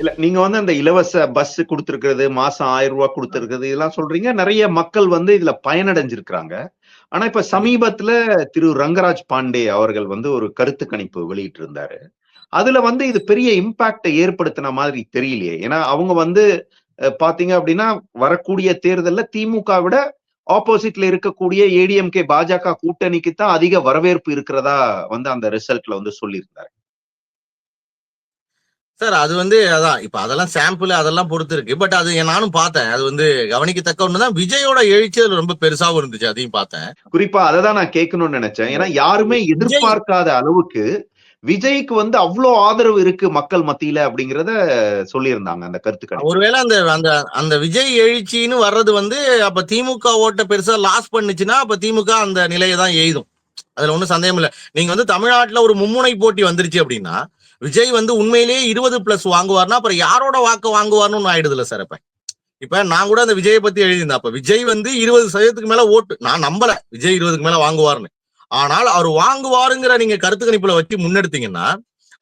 இல்ல நீங்க வந்து அந்த இலவச பஸ் கொடுத்திருக்கிறது மாசம் ஆயிரம் ரூபாய் கொடுத்திருக்கிறது இதெல்லாம் சொல்றீங்க. நிறைய மக்கள் வந்து இதுல பயனடைஞ்சிருக்கிறாங்க. ஆனா இப்ப சமீபத்துல திரு ரங்கராஜ் பாண்டே அவர்கள் வந்து ஒரு கருத்து கணிப்பு வெளியிட்டு இருந்தாரு அதுல வந்து இது பெரிய இம்பாக்டை ஏற்படுத்தின மாதிரி தெரியலையே. ஏன்னா அவங்க வந்து பாத்தீங்க அப்படின்னா வரக்கூடிய தேர்தல்ல திமுக விட ஆப்போசிட்ல இருக்கக்கூடிய ஏடிஎம்கே பாஜக கூட்டணிக்கு தான் அதிக வரவேற்பு இருக்கிறதா வந்து அந்த ரிசல்ட்ல வந்து சொல்லியிருந்தாரு. சார் அது வந்து அதான் இப்ப அதெல்லாம் சாம்பிள் அதெல்லாம் பொறுத்து இருக்கு பட் அது நானும் பார்த்தேன். அது வந்து கவனிக்கத்தக்க ஒண்ணுதான். விஜயோட எழுச்சி அதுல ரொம்ப பெருசாவும் இருந்துச்சு அதையும் பார்த்தேன். குறிப்பா அதை தான் நான் கேட்கணும்னு நினைச்சேன். ஏன்னா யாருமே எதிர்பார்க்காத அளவுக்கு விஜய்க்கு வந்து அவ்வளோ ஆதரவு இருக்கு மக்கள் மத்தியில அப்படிங்கறத சொல்லியிருந்தாங்க அந்த கருத்துக்கள். ஒருவேளை அந்த அந்த அந்த விஜய் எழுச்சின்னு வர்றது வந்து அப்ப திமுக ஓட்ட பெருசா லாஸ் பண்ணுச்சுன்னா அப்ப திமுக அந்த நிலையை தான் எய்தும். அதுல ஒண்ணும் சந்தேகம் இல்ல நீங்க வந்து தமிழ்நாட்டுல ஒரு மும்முனை போட்டி வந்துருச்சு அப்படின்னா விஜய் வந்து உண்மையிலேயே இருபது பிளஸ் வாங்குவார்னா அப்புறம் யாரோட வாக்கு வாங்குவார்னு ஆயிடுதுல சார் இப்ப இப்ப நான் கூட அந்த விஜயை பத்தி எழுதியிருந்தேன். அப்ப விஜய் வந்து இருபது சதவீதத்துக்கு மேல ஓட்டு. நான் நம்பல விஜய் இருபதுக்கு மேல வாங்குவார்னு. ஆனால் அவர் வாங்குவாருங்கிற நீங்க கருத்து கணிப்புல வச்சு முன்னெடுத்தீங்கன்னா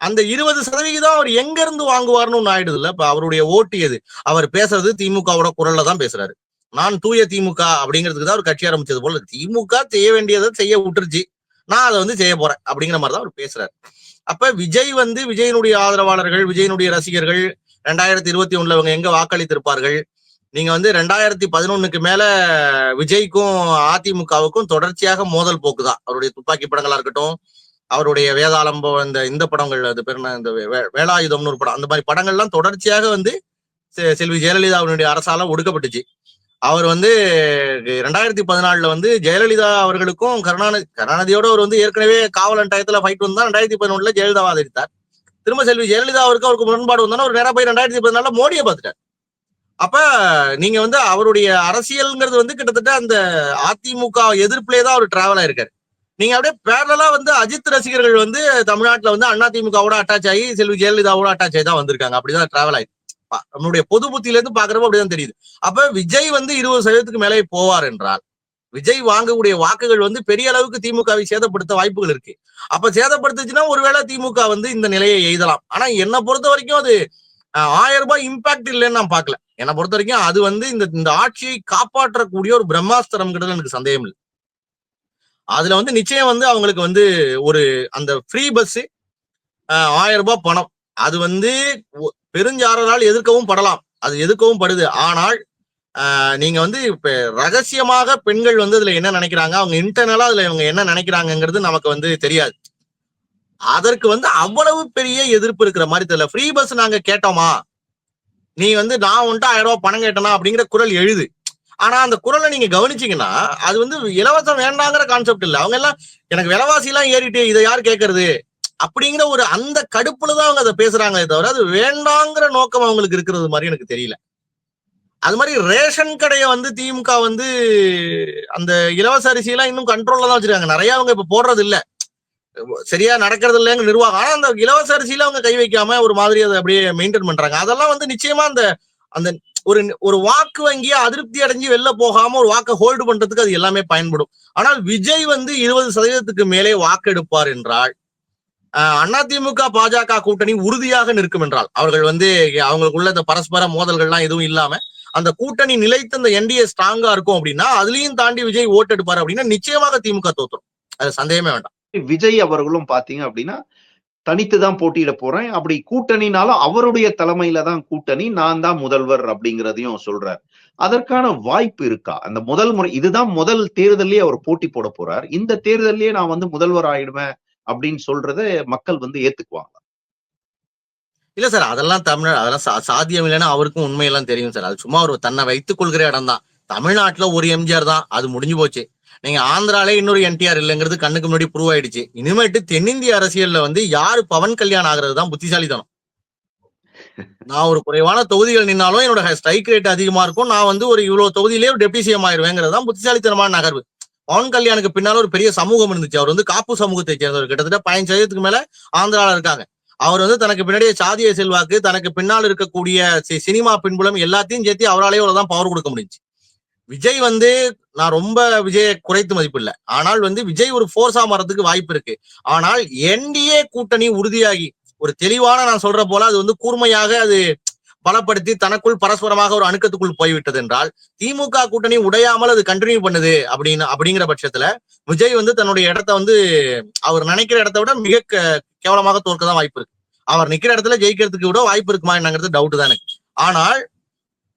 அந்த இருபது சதவிகிதம் அவர் எங்க இருந்து வாங்குவார்னு ஒண்ணு ஆயிடுது இல்ல இப்ப அவருடைய ஓட்டு எது? அவர் பேசுறது திமுகவோட குரல்ல தான் பேசுறாரு. நான் தூய திமுக அப்படிங்கிறதுக்கு தான் அவர் கட்சி ஆரம்பிச்சது போல. திமுக செய்ய வேண்டியதை செய்ய விட்டுருச்சு. நான் அதை வந்து செய்ய போறேன் அப்படிங்கிற மாதிரி தான் அவர் பேசுறாரு. அப்ப விஜய் வந்து விஜயனுடைய ஆதரவாளர்கள் விஜயனுடைய ரசிகர்கள் ரெண்டாயிரத்தி இருபத்தி ஒண்ணுல அவங்க எங்க வாக்களித்திருப்பார்கள்? நீங்க வந்து ரெண்டாயிரத்தி பதினொன்னுக்கு மேல விஜய்க்கும் அதிமுகவுக்கும் தொடர்ச்சியாக மோதல் போக்குதான். அவருடைய துப்பாக்கி படங்களா இருக்கட்டும் அவருடைய வேதாளம்பம் இந்த இந்த படங்கள் அது பேர் இந்த வே- வேலாயுதம்னு ஒரு படம் அந்த மாதிரி படங்கள்லாம் தொடர்ச்சியாக வந்து செல்வி ஜெயலலிதா அவருடைய அரசால ஒடுக்கப்பட்டுச்சு. அவர் வந்து ரெண்டாயிரத்தி பதினாலுல வந்து ஜெயலலிதா அவர்களுக்கும் கருணாநிதி கருணாநிதியோட அவர் வந்து ஏற்கனவே காவலன் டயத்துல ஃபைட் வந்தா ரெண்டாயிரத்தி பதினொன்றுல ஜெயலலிதா ஆதரித்தார் திரும்ப செல்வி ஜெயலலிதா அவருக்கு அவருக்கு முரண்பாடு வந்தாலும் அவர் நேரம் போய் ரெண்டாயிரத்தி பதினாலுல மோடியை பார்த்துட்டார். அப்ப நீங்க வந்து அவருடைய அரசியல்ங்கிறது வந்து கிட்டத்தட்ட அந்த அதிமுக எதிர்ப்புலேயே தான் அவர் டிராவல் ஆயிருக்காரு. நீங்க அப்படியே பேரலா வந்து அஜித் ரசிகர்கள் வந்து தமிழ்நாட்டுல வந்து அதிமுகவோட அட்டாச் ஆகி செல்வி ஜெயலலிதாவோட அட்டாச் ஆகி தான் வந்திருக்காங்க. அப்படிதான் டிராவல் ஆயிருக்கு. நம்மளுடைய பொது புத்தியில இருந்து பாக்குறப்ப அப்படிதான் தெரியுது. அப்ப விஜய் வந்து இருபது சதவீதத்துக்கு மேலே போவார் என்றால் விஜய் வாங்கக்கூடிய வாக்குகள் வந்து பெரிய அளவுக்கு திமுகவை சேதப்படுத்த வாய்ப்புகள் இருக்கு. அப்ப சேதப்படுத்துச்சுன்னா ஒருவேளை திமுக வந்து இந்த நிலையை எய்தலாம். ஆனா என்னை பொறுத்த வரைக்கும் அது ஆயிரம் ரூபாய் இம்பாக்ட் இல்லைன்னு நான் பார்க்கல. என்னை பொறுத்த வரைக்கும் அது வந்து இந்த இந்த ஆட்சியை காப்பாற்றக்கூடிய ஒரு பிரம்மாஸ்திரம்ங்கிறது எனக்கு சந்தேகம் இல்லை. அதுல வந்து நிச்சயம் வந்து அவங்களுக்கு வந்து ஒரு அந்த ஃப்ரீ பஸ் ஆயிரம் ரூபாய் பணம். அது வந்து பெருஞ்சாரலால் பெருஞ்சாரரால் எதிர்க்கவும் படலாம். அது எதிர்க்கவும் படுது. ஆனால் நீங்க வந்து இப்ப ரகசியமாக பெண்கள் வந்து அதுல என்ன நினைக்கிறாங்க? அவங்க இன்டர்னலா அதுல இவங்க என்ன நினைக்கிறாங்கங்கிறது நமக்கு வந்து தெரியாது. அதற்கு வந்து அவ்வளவு பெரிய எதிர்ப்பு இருக்கிற மாதிரி தெரியல. ஃப்ரீ பஸ் நாங்க கேட்டோமா? நீ வந்து நான் வந்துட்டு ஆயிரம் ரூபாய் பணம் கேட்டனா? அப்படிங்கிற குரல் எழுது. ஆனா அந்த குரலை நீங்க கவனிச்சீங்கன்னா அது வந்து இலவசம் வேண்டாங்கிற கான்செப்ட் இல்லை. அவங்க எல்லாம் எனக்கு விலைவாசி எல்லாம் ஏறிட்டு இதை யார் கேட்கறது? அப்படிங்கிற ஒரு அந்த கடுப்புல தான் அவங்க அதை பேசுறாங்களே தவிர அது வேண்டாங்கிற நோக்கம் அவங்களுக்கு இருக்கிறது மாதிரி எனக்கு தெரியல. அது மாதிரி ரேஷன் கடையை வந்து திமுக வந்து அந்த இலவச அரிசி எல்லாம் இன்னும் கண்ட்ரோல்ல தான் வச்சிருக்காங்க. நிறைய அவங்க இப்ப போடுறது இல்ல. சரியா நடக்கிறது இல்லைங்க நிர்வாகம். ஆனா அந்த இலவச அரிசியில அவங்க கை வைக்காம ஒரு மாதிரி அதை அப்படியே மெயின்டைன் பண்றாங்க. அதெல்லாம் வந்து நிச்சயமா அந்த அந்த ஒரு ஒரு வாக்கு வங்கிய அதிருப்தி அடைஞ்சு வெளில போகாம ஒரு வாக்கை ஹோல்டு பண்றதுக்கு அது எல்லாமே பயன்படும். ஆனால் விஜய் வந்து இருபது சதவீதத்துக்கு மேலே வாக்கெடுப்பார் என்றால் அதிமுக பாஜக கூட்டணி உறுதியாக நிற்கும் என்றால் அவர்கள் வந்து அவங்களுக்குள்ள இந்த பரஸ்பர மோதல்கள்லாம் எதுவும் இல்லாம அந்த கூட்டணி நிலைத்து அந்த என்டிஏ ஸ்ட்ராங்கா இருக்கும் அப்படின்னா அதுலயும் தாண்டி விஜய் ஓட்டு எடுப்பாரு அப்படின்னா நிச்சயமாக திமுக தோத்துரும். அது சந்தேகமே வேண்டாம். விஜய் அவர்களும் பாத்தீங்க அப்படின்னா தனித்து தான் போட்டியிட போறேன். அப்படி கூட்டணினாலும் அவருடைய தலைமையில தான் கூட்டணி நான் தான் முதல்வர் அப்படிங்கிறதையும் சொல்றார். அதற்கான வாய்ப்பு இருக்கா? அந்த முதல் முறை இதுதான் முதல் தேர்தல்லயே அவர் போட்டி போட போறார். இந்த தேர்தல்லயே நான் வந்து முதல்வர் ஆயிடுவேன். அப்படின்னு சொல்றத மக்கள் வந்து ஏத்துக்குவாங்க. இல்ல சார் அதெல்லாம் தமிழ் அதெல்லாம் சா- சாத்தியம் இல்லைன்னா அவருக்கும் உண்மையெல்லாம் தெரியும் சார். அது சும்மா ஒரு தன்னை வைத்துக் கொள்கிற இடம் தான் தமிழ்நாட்டுல ஒரு எம்ஜிஆர் தான் அது முடிஞ்சு போச்சு. நீங்க ஆந்திராலே இன்னொரு என்டிஆர் இல்லைங்கிறது கண்ணுக்கு முன்னாடி ப்ரூவ் ஆயிடுச்சு. இனிமேட்டு தென்னிந்திய அரசியல்ல வந்து யாரு பவன் கல்யாண் ஆகுறது தான் புத்திசாலித்தனம். நான் ஒரு குறைவான தொகுதிகள் நின்னாலும் என்னோட ஸ்ட்ரைக் ரேட் அதிகமா இருக்கும். நான் வந்து ஒரு இவ்வளவு தொகுதியிலே ஒரு டெப்டி சிஎம் ஆயிருவேங்கிறது தான் புத்திசாலித்தனமான நகர்வு. பவன் கல்யாணுக்கு பின்னால ஒரு பெரிய சமூகம் இருந்துச்சு. அவர் வந்து காப்பு சமூகத்தை சேர்ந்தவர். கிட்டத்தட்ட பதினஞ்சு சதவீதத்துக்கு மேல ஆந்திரால இருக்காங்க. அவர் வந்து தனக்கு பின்னாடியே சாதிய செல்வாக்கு தனக்கு பின்னால் இருக்கக்கூடிய சி- சினிமா பின்புலம் எல்லாத்தையும் சேர்த்து அவராலேயே அவ்வளவுதான் பவர் கொடுக்க முடிஞ்சுச்சு. விஜய் வந்து நான் ரொம்ப விஜயை குறைத்து மதிப்பில்லை. ஆனால் வந்து விஜய் ஒரு ஃபோர்ஸா மாறதுக்கு வாய்ப்பு இருக்கு. ஆனால் என்டிஏ கூட்டணி உறுதியாகி ஒரு தெளிவான நான் சொல்ற போல அது வந்து கூர்மையாக அது பலப்படுத்தி தனக்குள் பரஸ்பரமாக ஒரு அணுக்கத்துக்குள் போய்விட்டது என்றால் திமுக கூட்டணி உடையாமல் அது கண்டினியூ பண்ணுது அப்படின்னு அப்படிங்கிற பட்சத்துல விஜய் வந்து தன்னுடைய இடத்த வந்து அவர் நினைக்கிற இடத்த விட மிக கேவலமாக தோற்க தான் வாய்ப்பு இருக்கு. அவர் நிக்கிற இடத்துல ஜெயிக்கிறதுக்கு விட வாய்ப்பு இருக்குமா என்னங்கிறது டவுட் தான். எனக்கு ஆனால்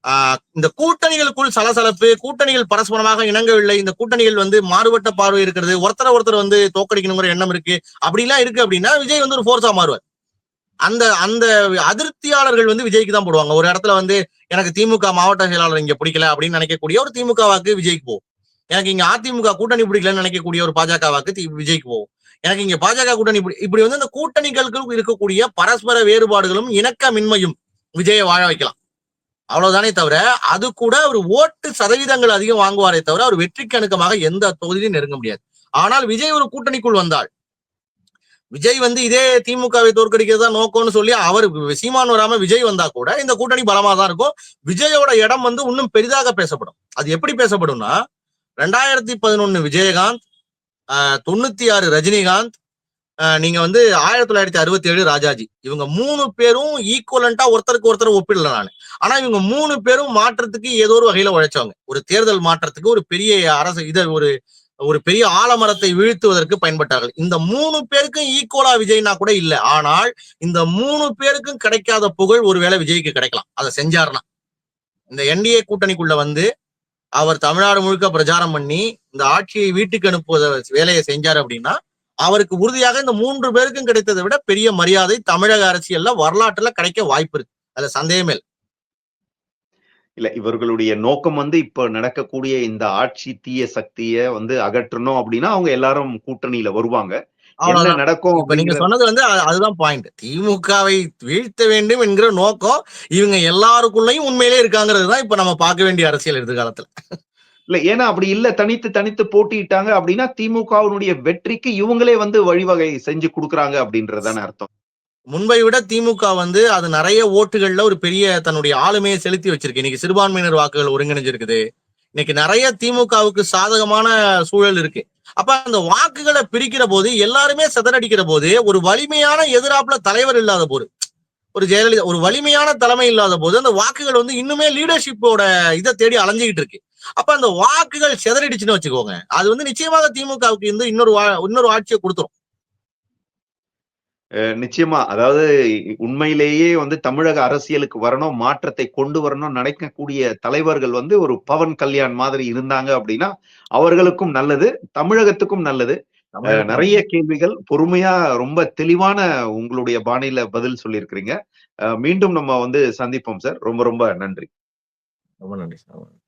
ஆஹ் இந்த கூட்டணிகளுக்குள் சலசலப்பு கூட்டணிகள் பரஸ்பரமாக இணங்கவில்லை இந்த கூட்டணிகள் வந்து மாறுபட்ட பார்வை இருக்கிறது ஒருத்தரை ஒருத்தர் வந்து தோக்கடிக்கணுங்கிற எண்ணம் இருக்கு அப்படிலாம் இருக்கு அப்படின்னா விஜய் வந்து ஒரு ஃபோர்ஸா மாறுவார். அந்த அந்த அதிருப்தியாளர்கள் வந்து விஜய்க்கு தான் போடுவாங்க. ஒரு இடத்துல வந்து எனக்கு திமுக மாவட்ட செயலாளர் இங்க பிடிக்கல அப்படின்னு நினைக்கக்கூடிய ஒரு திமுக வாக்கு விஜய்க்கு போகும். எனக்கு இங்க அதிமுக கூட்டணி பிடிக்கலன்னு நினைக்கக்கூடிய ஒரு பாஜக வாக்கு விஜய்க்கு போகும். எனக்கு இங்க பாஜக கூட்டணி பிடி- இப்படி வந்து அந்த கூட்டணிகளுக்கு இருக்கக்கூடிய பரஸ்பர வேறுபாடுகளும் இணக்கமின்மையும் விஜயை வாழ வைக்கலாம். அவ்வளவுதானே தவிர அது கூட அவர் ஓட்டு சதவீதங்கள் அதிகம் வாங்குவாரே தவிர அவர் வெற்றிக்கு அணுக்கமாக எந்த தொகுதியிலும் நெருங்க முடியாது. ஆனால் விஜய் ஒரு கூட்டணிக்குள் வந்தால் விஜய் வந்து இதே திமுகவை தோற்கடிக்கிறதா நோக்கம்னு சொல்லி அவர் சீமான் வராம விஜய் வந்தா கூட இந்த கூட்டணி பலமா தான் இருக்கும். விஜயோட இடம் வந்து இன்னும் பெரிதாக பேசப்படும். அது எப்படி பேசப்படும்னா ரெண்டாயிரத்தி பதினொன்னு விஜயகாந்த் ஆஹ், தொண்ணூத்தி ஆறு ரஜினிகாந்த் ஆஹ், நீங்க வந்து ஆயிரத்தி தொள்ளாயிரத்தி அறுபத்தி ஏழு ராஜாஜி. இவங்க மூணு பேரும் ஈக்குவலண்டா ஒருத்தருக்கு ஒருத்தர் ஒப்பிடல நான். ஆனா இவங்க மூணு பேரும் மாற்றத்துக்கு ஏதோ ஒரு வகையில உழைச்சவங்க. ஒரு தேர்தல் மாற்றத்துக்கு ஒரு பெரிய அரசு இதை ஒரு ஒரு பெரிய ஆலமரத்தை வீழ்த்துவதற்கு பயன்பட்டார்கள். இந்த மூணு பேருக்கும் ஈக்குவலா விஜய்னா கூட இல்ல. ஆனால் இந்த மூணு பேருக்கும் கிடைக்காத புகழ் ஒருவேளை விஜய்க்கு கிடைக்கலாம். அதை செஞ்சாருன்னா. இந்த என்டிஏ கூட்டணிக்குள்ள வந்து அவர் தமிழ்நாடு முழுக்க பிரச்சாரம் பண்ணி இந்த ஆட்சியை வீட்டுக்கு அனுப்புவத வேலையை செஞ்சார் அப்படின்னா அவருக்கு உறுதியாக இந்த மூன்று பேருக்கும் கிடைத்ததை விட பெரிய மரியாதை தமிழக அரசியல்ல வரலாற்றுல கிடைக்க வாய்ப்பு இருக்கு. அதுல சந்தேகமே இல்லை. இல்ல இவர்களுடைய நோக்கம் வந்து இப்ப நடக்கக்கூடிய இந்த ஆட்சி தீய சக்திய வந்து அகற்றணும் அப்படின்னா அவங்க எல்லாரும் கூட்டணியில வருவாங்க. என்ன நடக்கும் இப்ப நீங்க சொன்னது வந்து அது- அதுதான் பாயிண்ட் திமுகவை வீழ்த்த வேண்டும் என்கிற நோக்கம் இவங்க எல்லாருக்குள்ளயும் உண்மையிலே இருக்காங்கிறது தான் இப்ப நம்ம பார்க்க வேண்டிய அரசியல் எதிர்காலத்துல. இல்ல ஏன்னா அப்படி இல்ல தனித்து தனித்து போட்டியிட்டாங்க அப்படின்னா திமுகவினுடைய வெற்றிக்கு இவங்களே வந்து வழிவகை செஞ்சு கொடுக்குறாங்க அப்படின்றதான அர்த்தம். முன்பை விட திமுக வந்து அது நிறைய ஓட்டுகள்ல ஒரு பெரிய தன்னுடைய ஆளுமையை செலுத்தி வச்சிருக்கு. இன்னைக்கு சிறுபான்மையினர் வாக்குகள் ஒருங்கிணைஞ்சிருக்குது. இன்னைக்கு நிறைய திமுகவுக்கு சாதகமான சூழல் இருக்கு. அப்ப அந்த வாக்குகளை பிரிக்கிற போது எல்லாருமே சிதறடிக்கிற போது ஒரு வலிமையான எதிராப்புல தலைவர் இல்லாத போது ஒரு ஜெயலலிதா ஒரு வலிமையான தலைமை இல்லாத போது அந்த வாக்குகள் வந்து இன்னுமே லீடர்ஷிப்போட இதை தேடி அலைஞ்சுக்கிட்டு இருக்கு. அப்ப அந்த வாக்குகள் சிதறடிச்சுன்னு வச்சுக்கோங்க. அது வந்து நிச்சயமாக திமுகவுக்கு வந்து இன்னொரு வா- இன்னொரு ஆட்சியை கொடுத்துரும். நிச்சயமா. அதாவது உண்மையிலேயே வந்து தமிழக அரசியலுக்கு வரணும் மாற்றத்தை கொண்டு வரணும் நினைக்கக்கூடிய தலைவர்கள் வந்து ஒரு பவன் கல்யாண் மாதிரி இருந்தாங்க அப்படின்னா அவர்களுக்கும் நல்லது தமிழகத்துக்கும் நல்லது. நிறைய கேள்விகள் பொறுமையா ரொம்ப தெளிவான உங்களுடைய பாணியில பதில் சொல்லியிருக்கிறீங்க. மீண்டும் நம்ம வந்து சந்திப்போம் சார். ரொம்ப ரொம்ப நன்றி. ரொம்ப நன்றி சார்.